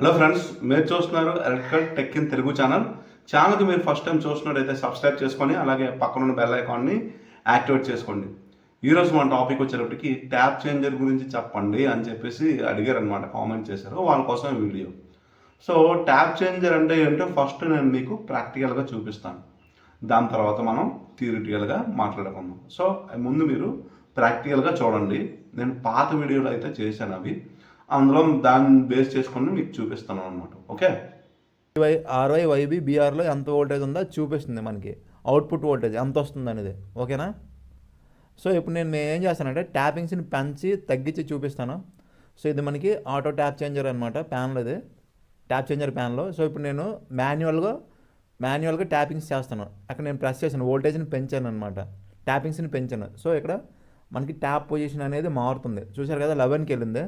Hello friends మీరు చూస్తున్నారు electrical tech in Telugu channel. ఛానల్కి మీరు ఫస్ట్ టైం చూస్తున్నట్టయితే సబ్స్క్రైబ్ చేసుకొని అలాగే పక్కనున్న బెల్ ఐకాన్ని యాక్టివేట్ చేసుకోండి. ఈరోజు మన టాపిక్ వచ్చేటప్పటికి ట్యాప్ చేంజర్ గురించి చెప్పండి అని చెప్పేసి అడిగారు అనమాట కామెంట్ చేశారు వాళ్ళ కోసం వీడియో. సో ట్యాప్ చేంజర్ అంటే ఏంటో ఫస్ట్ నేను మీకు ప్రాక్టికల్గా చూపిస్తాను. దాని తర్వాత మనం థియరిటికల్గా మాట్లాడుకుందాం. సో ముందు మీరు ప్రాక్టికల్గా చూడండి. నేను పాత వీడియోలు అయితే చేశాను అవి. అందులో దాన్ని బేస్ చేసుకొని మీకు చూపిస్తాను అనమాట okay? Y R Y Y B బీఆర్లో ఎంత వోల్టేజ్ ఉందో చూపిస్తుంది మనకి. అవుట్పుట్ వోల్టేజ్ ఎంత వస్తుంది అనేది. ఓకేనా? సో ఇప్పుడు నేను ఏం చేస్తానంటే ట్యాపింగ్స్ని పెంచి తగ్గించి చూపిస్తాను. సో ఇది మనకి ఆటో ట్యాప్ చేంజర్ అనమాట ప్యాన్లో ఇది. ట్యాప్ చేంజర్ ప్యాన్లో సో ఇప్పుడు నేను మాన్యువల్గా మాన్యువల్గా ట్యాపింగ్స్ చేస్తాను. అక్కడ నేను ప్రెస్ చేశాను. వోల్టేజ్ని పెంచాను అనమాట ట్యాపింగ్స్ని పెంచాను. సో ఇక్కడ మనకి ట్యాప్ పొజిషన్ అనేది మారుతుంది. చూశారు కదా లెవెన్కి వెళ్ళింది.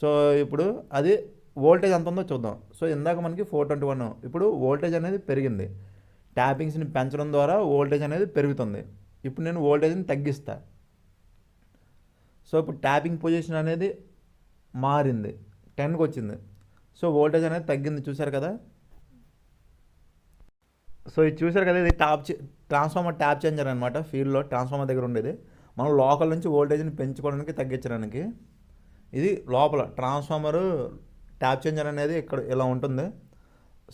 సో ఇప్పుడు అది వోల్టేజ్ ఎంత ఉందో చూద్దాం. సో ఇందాక మనకి ఫోర్ ట్వంటీ వన్ ఇప్పుడు వోల్టేజ్ అనేది పెరిగింది. ట్యాపింగ్స్ని పెంచడం ద్వారా వోల్టేజ్ అనేది పెరుగుతుంది. ఇప్పుడు నేను వోల్టేజ్ని తగ్గిస్తా. సో ఇప్పుడు ట్యాపింగ్ పొజిషన్ అనేది మారింది. టెన్కి వచ్చింది. సో వోల్టేజ్ అనేది తగ్గింది. చూశారు కదా? సో ఇది చూశారు కదా? ఇది టాప్ ట్రాన్స్ఫార్మర్ ట్యాప్ చేంజర్ అనమాట ఫీల్డ్లో ట్రాన్స్ఫార్మర్ దగ్గర ఉండేది. మనం లోకల్ నుంచి వోల్టేజ్ని పెంచుకోవడానికి తగ్గించడానికి. ఇది లోపల ట్రాన్స్ఫార్మర్ ట్యాప్ చేంజర్ అనేది ఇక్కడ ఇలా ఉంటుంది.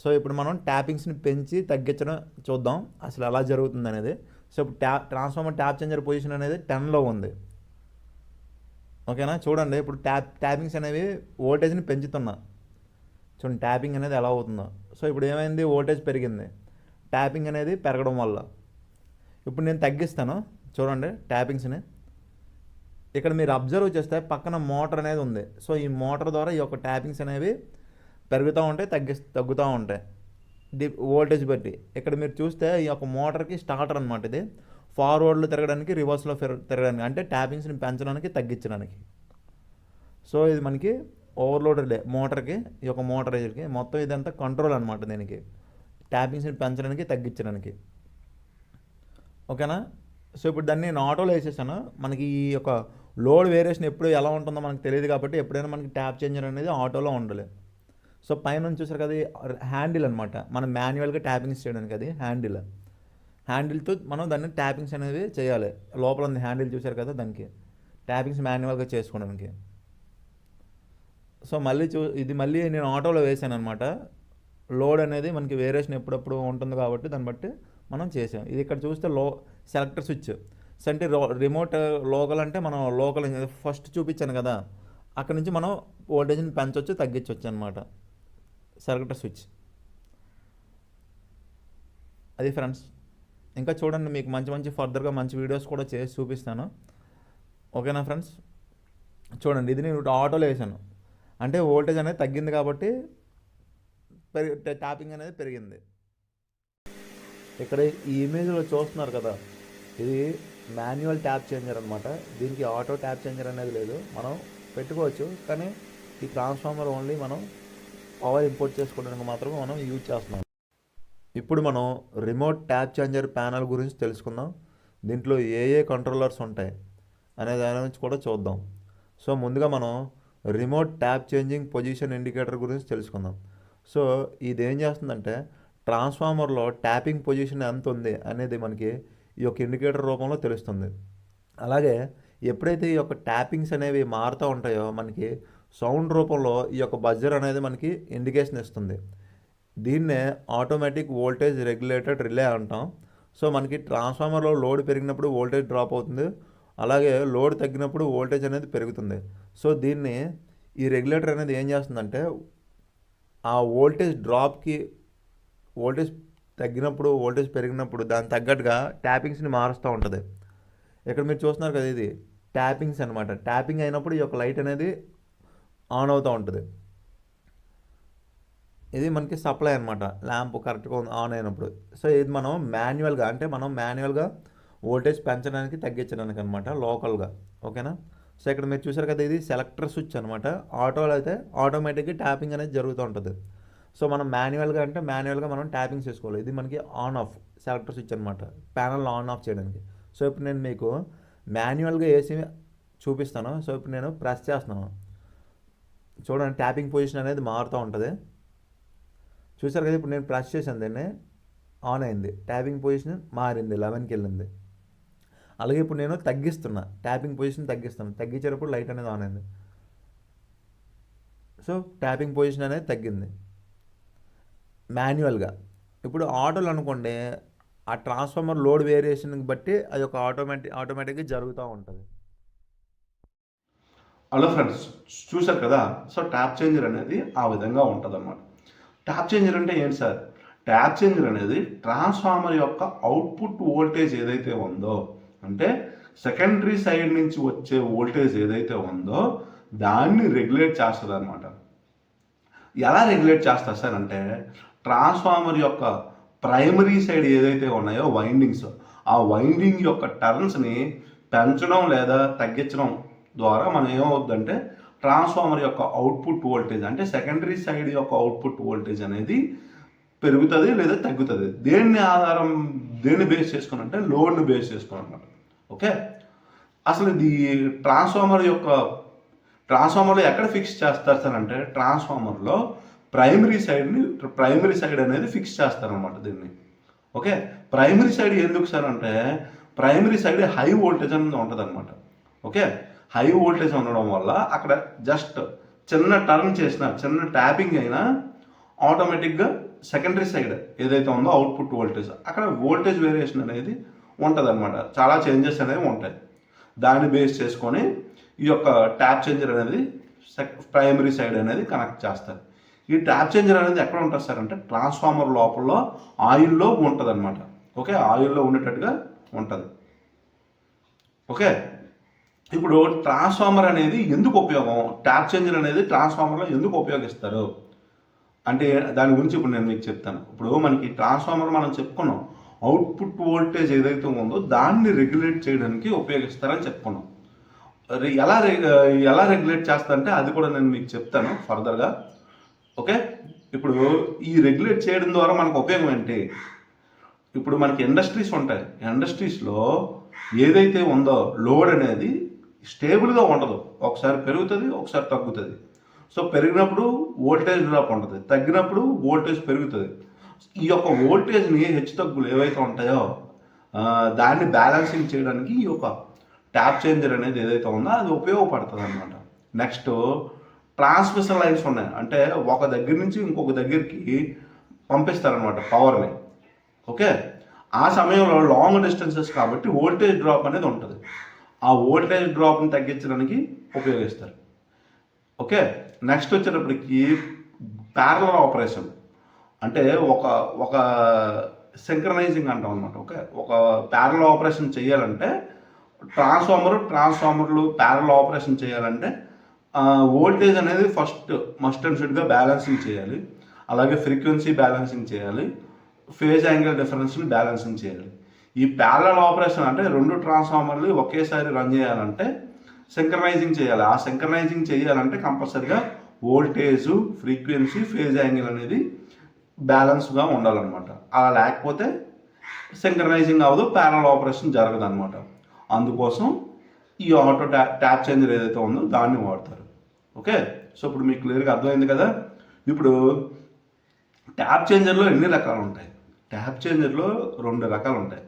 సో ఇప్పుడు మనం ట్యాపింగ్స్ని పెంచి తగ్గించడం చూద్దాం అసలు ఎలా జరుగుతుంది అనేది సో ఇప్పుడు ట్యా ట్రాన్స్ఫార్మర్ ట్యాప్ చేంజర్ పొజిషన్ అనేది టెన్లో ఉంది. ఓకేనా? చూడండి ఇప్పుడు ట్యాప్ ట్యాపింగ్స్ అనేవి ఓల్టేజ్ని పెంచుతున్నా. చూడండి ట్యాపింగ్ అనేది ఎలా అవుతుందో. సో ఇప్పుడు ఏమైంది? ఓల్టేజ్ పెరిగింది. ట్యాపింగ్ అనేది పెరగడం వల్ల. ఇప్పుడు నేను తగ్గిస్తాను. చూడండి ట్యాపింగ్స్ని. ఇక్కడ మీరు అబ్జర్వ్ చేస్తే పక్కన మోటార్ అనేది ఉంది. సో ఈ మోటార్ ద్వారా ఈ యొక్క ట్యాపింగ్స్ అనేవి పెరుగుతూ ఉంటాయి తగ్గి తగ్గుతూ ఉంటాయి. డి వోల్టేజ్ బట్టి. ఇక్కడ మీరు చూస్తే ఈ యొక్క మోటార్కి స్టార్టర్ అనమాట ఇది. ఫార్వర్డ్లో తిరగడానికి రివర్స్లో తిరగడానికి అంటే ట్యాపింగ్స్ని పెంచడానికి తగ్గించడానికి. సో ఇది మనకి ఓవర్లోడెడ్ మోటార్కి ఈ యొక్క మోటరైజర్కి మొత్తం ఇదంతా కంట్రోల్ అనమాట దీనికి. ట్యాపింగ్స్ని పెంచడానికి తగ్గించడానికి. ఓకేనా సో ఇప్పుడు దాన్ని నేను ఆటోలో వేసేసాను. మనకి ఈ యొక్క లోడ్ వేరియేషన్ ఎప్పుడు ఎలా ఉంటుందో మనకు తెలియదు కాబట్టి ఎప్పుడైనా మనకి ట్యాప్ చేంజర్ అనేది ఆటోలో ఉండాలి సో పైన చూసారు కదా హ్యాండిల్ అనమాట మనం మాన్యువల్గా ట్యాపింగ్స్ చేయడానికి అది హ్యాండిల్. హ్యాండిల్తో మనం దాన్ని ట్యాపింగ్స్ అనేది చేయాలి. లోపల ఉంది హ్యాండిల్ చూసారు కదా దానికి. ట్యాపింగ్స్ మాన్యువల్గా చేసుకోవడానికి. సో మళ్ళీ చూ ఇది మళ్ళీ నేను ఆటోలో వేసాను అనమాట లోడ్ అనేది మనకి వేరియేషన్ ఎప్పుడప్పుడు ఉంటుంది కాబట్టి దాన్ని బట్టి మనం చేసాం. ఇది ఇక్కడ చూస్తే లో సెలెక్టర్ స్విచ్. సో అంటే రిమోట్ లోకల్ అంటే మనం లోకల్ ఫస్ట్ చూపించాను కదా. అక్కడ నుంచి మనం వోల్టేజ్ని పెంచవచ్చు తగ్గించవచ్చు అనమాట సెలెక్టర్ స్విచ్. అది ఫ్రెండ్స్ ఇంకా చూడండి మీకు మంచి మంచి ఫర్దర్గా మంచి వీడియోస్ కూడా చేసి చూపిస్తాను. ఓకేనా ఫ్రెండ్స్? చూడండి ఇది నేను ఆటోలో వేసాను. అంటే వోల్టేజ్ అనేది తగ్గింది కాబట్టి పెరిగి ట్యాపింగ్ అనేది పెరిగింది. ఇక్కడ ఈ ఇమేజ్లో చూస్తున్నారు కదా. ఇది మాన్యువల్ ట్యాప్ చేంజర్ అనమాట దీనికి ఆటో ట్యాప్ చేంజర్ అనేది లేదు. మనం పెట్టుకోవచ్చు కానీ ఈ ట్రాన్స్ఫార్మర్ ఓన్లీ మనం పవర్ ఇంపోర్ట్ చేసుకోవడానికి మాత్రమే మనం యూజ్ చేస్తున్నాం. ఇప్పుడు మనం రిమోట్ ట్యాప్ చేంజర్ ప్యానల్ గురించి తెలుసుకుందాం. దీంట్లో ఏ ఏ కంట్రోలర్స్ ఉంటాయి అనే దాని గురించి కూడా చూద్దాం. సో ముందుగా మనం remote tap changing position indicator గురించి తెలుసుకుందాం. సో ఇది ఏం చేస్తుందంటే ట్రాన్స్ఫార్మర్లో ట్యాపింగ్ పొజిషన్ ఎంత ఉంది అనేది మనకి ఈ యొక్క ఇండికేటర్ రూపంలో తెలుస్తుంది. అలాగే ఎప్పుడైతే ఈ యొక్క ట్యాపింగ్స్ అనేవి మారుతూ ఉంటాయో మనకి సౌండ్ రూపంలో ఈ యొక్క బజ్జర్ అనేది మనకి ఇండికేషన్ ఇస్తుంది. దీన్నే ఆటోమేటిక్ వోల్టేజ్ రెగ్యులేటెడ్ రిలే అంటాం. సో మనకి ట్రాన్స్ఫార్మర్లో లోడ్ పెరిగినప్పుడు వోల్టేజ్ డ్రాప్ అవుతుంది. అలాగే లోడ్ తగ్గినప్పుడు వోల్టేజ్ అనేది పెరుగుతుంది. సో దీన్ని ఈ రెగ్యులేటర్ అనేది ఏం చేస్తుందంటే ఆ వోల్టేజ్ డ్రాప్కి వోల్టేజ్ తగ్గినప్పుడు వోల్టేజ్ పెరిగినప్పుడు దానికి తగ్గట్టుగా ట్యాపింగ్స్ని మారుస్తూ ఉంటుంది. ఇక్కడ మీరు చూస్తున్నారు కదా ఇది ట్యాపింగ్స్ అనమాట ట్యాపింగ్ అయినప్పుడు ఈ యొక్క లైట్ అనేది ఆన్ అవుతూ ఉంటుంది. ఇది మనకి సప్లై అనమాట ల్యాంప్ కరెక్ట్గా ఆన్ అయినప్పుడు. సో ఇది మనం మాన్యువల్గా అంటే మనం మాన్యువల్గా వోల్టేజ్ పెంచడానికి తగ్గించడానికి అనమాట లోకల్గా. ఓకేనా? సో ఇక్కడ మీరు చూసారు కదా ఇది సెలెక్టర్ స్విచ్ అనమాట ఆటోలో అయితే ఆటోమేటిక్గా ట్యాపింగ్ అనేది జరుగుతూ ఉంటుంది. సో మనం మాన్యువల్గా అంటే మాన్యువల్గా మనం ట్యాపింగ్ చేసుకోవాలి. ఇది మనకి ఆన్ ఆఫ్ సెలెక్టర్ స్విచ్ అనమాట ప్యానల్ ఆన్ ఆఫ్ చేయడానికి. సో ఇప్పుడు నేను మీకు మాన్యువల్గా వేసి చూపిస్తాను. సో ఇప్పుడు నేను ప్రెస్ చేస్తున్నాను. చూడండి ట్యాపింగ్ పొజిషన్ అనేది మారుతూ ఉంటుంది. చూసారు కదా ఇప్పుడు నేను ప్రెస్ చేశాను. దీన్ని ఆన్ అయింది. ట్యాపింగ్ పొజిషన్ మారింది లెవెన్కి వెళ్ళింది. అలాగే ఇప్పుడు నేను తగ్గిస్తున్నా. ట్యాపింగ్ పొజిషన్ తగ్గిస్తాను. తగ్గించేటప్పుడు లైట్ అనేది ఆన్ అయింది. సో ట్యాపింగ్ పొజిషన్ అనేది తగ్గింది. మాన్యువల్గా. ఇప్పుడు ఆటోలు అనుకోండి ఆ ట్రాన్స్ఫార్మర్ లోడ్ వేరియేషన్కి బట్టి అది ఒక ఆటోమేటిక్ ఆటోమేటిక్గా జరుగుతూ ఉంటుంది. హలో ఫ్రెండ్స్ చూసారు కదా? సో ట్యాప్ చేంజర్ అనేది ఆ విధంగా ఉంటుంది అన్నమాట ట్యాప్ చేంజర్ అంటే ఏంటి సార్? ట్యాప్ చేంజర్ అనేది ట్రాన్స్ఫార్మర్ యొక్క అవుట్పుట్ వోల్టేజ్ ఏదైతే ఉందో అంటే సెకండరీ సైడ్ నుంచి వచ్చే వోల్టేజ్ ఏదైతే ఉందో దాన్ని రెగ్యులేట్ చేస్తుంది అనమాట ఎలా రెగ్యులేట్ చేస్తారు సార్ అంటే ట్రాన్స్ఫార్మర్ యొక్క ప్రైమరీ సైడ్ ఏదైతే ఉన్నాయో వైండింగ్స్ ఆ వైండింగ్ యొక్క టర్న్స్ని పెంచడం లేదా తగ్గించడం ద్వారా మనం ఏమవుద్దంటే ట్రాన్స్ఫార్మర్ యొక్క అవుట్పుట్ వోల్టేజ్ అంటే సెకండరీ సైడ్ యొక్క అవుట్పుట్ వోల్టేజ్ అనేది పెరుగుతుంది లేదా తగ్గుతుంది. దేన్ని ఆధారం దేన్ని బేస్ చేసుకుని అంటే లోడ్ని బేస్ చేసుకుని అనమాట ఓకే? అసలు ఇది ట్రాన్స్ఫార్మర్ యొక్క ట్రాన్స్ఫార్మర్లో ఎక్కడ ఫిక్స్ చేస్తారు సార్ అంటే ట్రాన్స్ఫార్మర్లో ప్రైమరీ సైడ్ని ప్రైమరీ సైడ్ అనేది ఫిక్స్ చేస్తారనమాట దీన్ని. ఓకే? ప్రైమరీ సైడ్ ఎందుకు సార్ అంటే ప్రైమరీ సైడ్ హై వోల్టేజ్ అనేది ఉంటుంది అనమాట ఓకే? హై వోల్టేజ్ ఉండడం వల్ల అక్కడ జస్ట్ చిన్న టర్న్ చేసిన చిన్న ట్యాపింగ్ అయినా ఆటోమేటిక్గా సెకండరీ సైడ్ ఏదైతే ఉందో అవుట్పుట్ వోల్టేజ్ అక్కడ వోల్టేజ్ వేరియేషన్ అనేది ఉంటుంది అనమాట చాలా చేంజెస్ అనేవి ఉంటాయి. దాన్ని బేస్ చేసుకొని ఈ యొక్క ట్యాప్ చేంజర్ అనేది ప్రైమరీ సైడ్ అనేది కనెక్ట్ చేస్తారు. ఈ ట్యాప్ చేంజర్ అనేది ఎక్కడ ఉంటుంది సార్ అంటే ట్రాన్స్ఫార్మర్ లోపల ఆయిల్లో ఉంటుంది అనమాట ఓకే? ఆయిల్లో ఉండేటట్టుగా ఉంటుంది. ఓకే? ఇప్పుడు ట్రాన్స్ఫార్మర్ అనేది ఎందుకు ఉపయోగం? ట్యాప్ చేంజర్ అనేది ట్రాన్స్ఫార్మర్లో ఎందుకు ఉపయోగిస్తారు? అంటే దాని గురించి ఇప్పుడు నేను మీకు చెప్తాను. ఇప్పుడు మనకి ట్రాన్స్ఫార్మర్ మనం చెప్పుకున్నాం. అవుట్పుట్ వోల్టేజ్ ఏదైతే ఉందో దాన్ని రెగ్యులేట్ చేయడానికి ఉపయోగిస్తారని చెప్పుకున్నాం. ఎలా రెగ్యు ఎలా రెగ్యులేట్ చేస్తారంటే అది కూడా నేను మీకు చెప్తాను ఫర్దర్గా. ఓకే? ఇప్పుడు ఈ రెగ్యులేట్ చేయడం ద్వారా మనకు ఉపయోగం ఏంటి? ఇప్పుడు మనకి ఇండస్ట్రీస్ ఉంటాయి. ఇండస్ట్రీస్లో ఏదైతే ఉందో లోడ్ అనేది స్టేబుల్గా ఉండదు. ఒకసారి పెరుగుతుంది ఒకసారి తగ్గుతుంది. సో పెరిగినప్పుడు వోల్టేజ్ డ్రాప్ ఉంటుంది. తగ్గినప్పుడు వోల్టేజ్ పెరుగుతుంది. ఈ యొక్క వోల్టేజ్ని హెచ్చు తగ్గులు ఏవైతే ఉంటాయో దాన్ని బ్యాలెన్సింగ్ చేయడానికి ఈ యొక్క ట్యాప్ చేంజర్ అనేది ఏదైతే ఉందో అది ఉపయోగపడుతుంది అనమాట నెక్స్ట్ ట్రాన్స్మిషన్ లైన్స్ ఉన్నాయి. అంటే ఒక దగ్గర నుంచి ఇంకొక దగ్గరికి పంపిస్తారనమాట పవర్ని. ఓకే? ఆ సమయంలో లాంగ్ డిస్టెన్సెస్ కాబట్టి ఓల్టేజ్ డ్రాప్ అనేది ఉంటుంది. ఆ ఓల్టేజ్ డ్రాప్ని తగ్గించడానికి ఉపయోగిస్తారు. ఓకే? నెక్స్ట్ వచ్చేటప్పటికి ప్యారలర్ ఆపరేషన్ అంటే ఒక ఒక సింక్రనైజింగ్ అంటాం అనమాట ఓకే? ఒక ప్యారల్ ఆపరేషన్ చేయాలంటే ట్రాన్స్ఫార్మర్ ట్రాన్స్ఫార్మర్లు ప్యారల్ ఆపరేషన్ చేయాలంటే వోల్టేజ్ అనేది ఫస్ట్ మస్ట్ అండ్ షుడ్గా బ్యాలెన్సింగ్ చేయాలి. అలాగే ఫ్రీక్వెన్సీ బ్యాలెన్సింగ్ చేయాలి. ఫేజ్ యాంగిల్ డిఫరెన్స్ని బ్యాలెన్సింగ్ చేయాలి. ఈ ప్యారల్ ఆపరేషన్ అంటే రెండు ట్రాన్స్ఫార్మర్లు ఒకేసారి రన్ చేయాలంటే సింక్రనైజింగ్ చేయాలి. ఆ సింక్రనైజింగ్ చేయాలంటే కంపల్సరిగా వోల్టేజ్ ఫ్రీక్వెన్సీ ఫేజ్ యాంగిల్ అనేది బ్యాలెన్స్గా ఉండాలన్నమాట. అలా లేకపోతే సింక్రనైజింగ్ అవ్వదు ప్యారల్ ఆపరేషన్ జరగదు అనమాట అందుకోసం ఈ ఆటో ట్యా ట్యాప్ చేంజర్ ఏదైతే ఉందో దాన్ని వాడతారు. ఓకే? సో ఇప్పుడు మీకు క్లియర్గా అర్థమైంది కదా? ఇప్పుడు ట్యాప్ చేంజర్లో ఎన్ని రకాలు ఉంటాయి? ట్యాప్ చేంజర్లో రెండు రకాలు ఉంటాయి.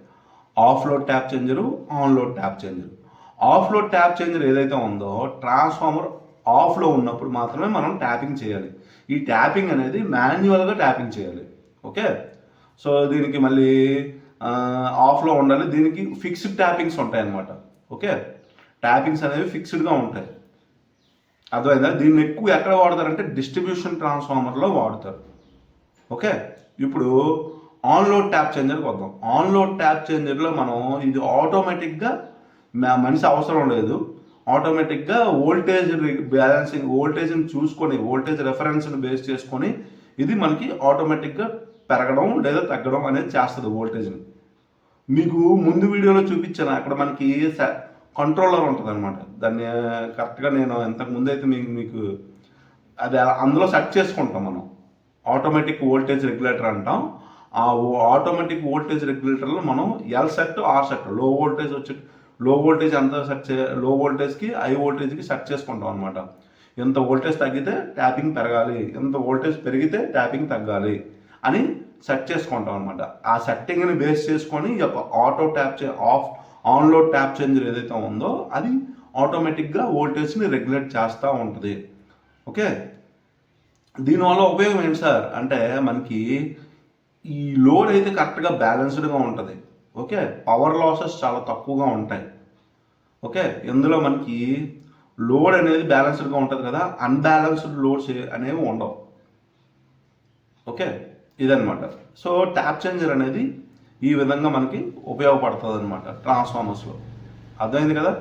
Off load tap changer on load tap changer. Off load tap changer ఏదైతే ఉందో ట్రాన్స్ఫార్మర్ ఆఫ్లో ఉన్నప్పుడు మాత్రమే మనం ట్యాపింగ్ చేయాలి. ఈ ట్యాపింగ్ అనేది మాన్యువల్గా ట్యాపింగ్ చేయాలి. ఓకే? సో దీనికి మళ్ళీ ఆఫ్లో ఉండాలి. దీనికి ఫిక్స్డ్ ట్యాపింగ్స్ ఉంటాయి అన్నమాట ఓకే? ట్యాపింగ్స్ అనేవి ఫిక్స్డ్గా ఉంటాయి. అర్థమైందా? దీన్ని ఎక్కువ ఎక్కడ వాడతారంటే డిస్ట్రిబ్యూషన్ ట్రాన్స్ఫార్మర్లో వాడతారు. ఓకే? ఇప్పుడు ఆన్లోడ్ ట్యాప్ చేంజర్కి వద్దాం. ఆన్లోడ్ ట్యాప్ చేంజర్లో మనం ఇది ఆటోమేటిక్గా మనిషి అవసరం లేదు. ఆటోమేటిక్గా వోల్టేజ్ బ్యాలెన్సింగ్ వోల్టేజ్ని చూసుకొని వోల్టేజ్ రెఫరెన్స్ని బేస్ చేసుకొని ఇది మనకి ఆటోమేటిక్గా పెరగడం లేదా తగ్గడం అనేది చేస్తుంది వోల్టేజ్ని. మీకు ముందు వీడియోలో చూపించాను. అక్కడ మనకి కంట్రోలర్ ఉంటుంది అనమాట దాన్ని కరెక్ట్గా నేను ఇంతకు ముందైతే మీకు మీకు అది అందులో సెట్ చేసుకుంటాం మనం. ఆటోమేటిక్ వోల్టేజ్ రెగ్యులేటర్ అంటాం. ఆ ఆటోమేటిక్ వోల్టేజ్ రెగ్యులేటర్లో మనం ఎల్ సెట్ ఆర్ సెట్లో వోల్టేజ్ వచ్చే లో వోల్టేజ్ ఎంత సెట్ చే లో వోల్టేజ్కి హై వోల్టేజ్కి సెట్ చేసుకుంటాం అనమాట ఎంత వోల్టేజ్ తగ్గితే ట్యాపింగ్ పెరగాలి. ఎంత వోల్టేజ్ పెరిగితే ట్యాపింగ్ తగ్గాలి అని సెట్ చేసుకుంటాం అనమాట ఆ సెట్టింగ్ని బేస్ చేసుకొని ఈ యొక్క ఆటో ట్యాప్ చే ఆఫ్ ఆన్లో ట్యాప్ చేంజర్ ఏదైతే ఉందో అది ఆటోమేటిక్గా వోల్టేజ్ని రెగ్యులేట్ చేస్తూ ఉంటుంది. ఓకే? దీనివల్ల ఉపయోగం ఏంటి సార్? అంటే మనకి ఈ లోడ్ అయితే కరెక్ట్గా బ్యాలెన్స్డ్గా ఉంటుంది. ఓకే? పవర్ లాసెస్ చాలా తక్కువగా ఉంటాయి. ఓకే? ఇందులో మనకి లోడ్ అనేది బ్యాలెన్స్డ్గా ఉంటుంది కదా అన్బ్యాలెన్స్డ్ లోడ్స్ అనేవి ఉండవు. ఓకే? ఇదనమాట సో ట్యాప్ చేంజర్ అనేది ఈ విధంగా మనకి ఉపయోగపడుతుంది అనమాట ట్రాన్స్ఫార్మర్స్లో అర్థమైంది కదా?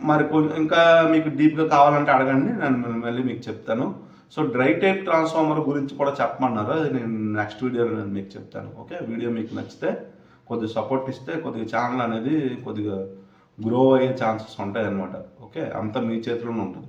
మరి కొంచెం ఇంకా మీకు డీప్గా కావాలంటే అడగండి నేను మళ్ళీ మీకు చెప్తాను. సో డ్రై టైప్ ట్రాన్స్ఫార్మర్ గురించి కూడా చెప్పమన్నారు అది నేను నెక్స్ట్ వీడియోలో నేను మీకు చెప్తాను ఓకే? వీడియో మీకు నచ్చితే కొద్దిగా సపోర్ట్ ఇస్తే కొద్దిగా ఛానల్ అనేది కొద్దిగా గ్రో అయ్యే ఛాన్సెస్ ఉంటాయి అన్నమాట ఓకే? అంతా మీ చేతిలోనే ఉంటుంది.